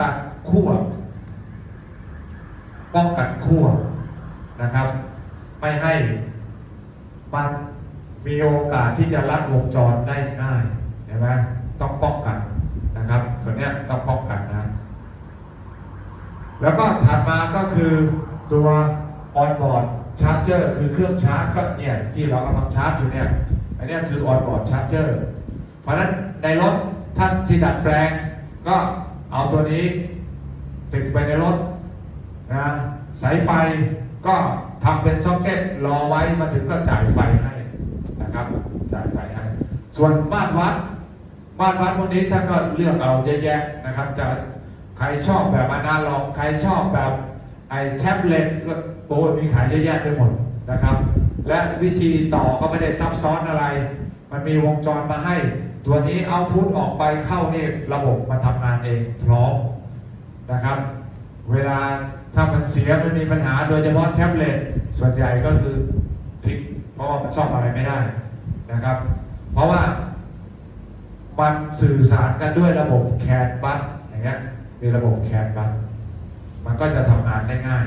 กันขั้วป้องกันขั้วนะครับ ไม่ให้มันมีโอกาสที่จะลัดวงจรได้ง่ายเห็นไหมต้องป้องกันนะครับตัวเนี้ยต้องป้องกันนะ แล้วก็ถัดมาก็คือตัวออนบอร์ดชาร์จเจอร์คือเครื่องชาร์จก็เนี่ยที่เรากำลังชาร์จอยู่เนี่ยอันนี้คือออนบอร์ดชาร์จเจอร์เพราะนั้นในรถท่านที่ดัดแปลงก็ เอาตัวนี้ติดไปในรถนะสายไฟก็ทำเป็นซ็อกเก็ตรอไว้มาถึงก็จ่ายไฟให้นะครับจ่ายไฟให้ ส่วนบ้านวัดบ้านวัดพวกนี้ท่านก็เลือกเอาเยอะแยะนะครับ จะใครชอบแบบอนาล็อกใครชอบแบบไอ้แท็บเล็ตก็โอ้มีขายเยอะแยะไปหมดนะครับ และวิธีต่อก็ไม่ได้ซับซ้อนอะไร มันมีวงจรมาให้ ตัวนี้เอาพุทออกไปเข้านี่ระบบมาทำงานเองพร้อมนะครับ เวลาถ้ามันเสียมันมีปัญหาโดยเฉพาะแท็บเล็ตส่วนใหญ่ก็คือทิ้งเพราะว่ามันชอบอะไรไม่ได้นะครับ เพราะว่ามันสื่อสารกันด้วยระบบแคนบัสอย่างเงี้ยมีระบบแคนบัสมันก็จะทำงานได้ง่าย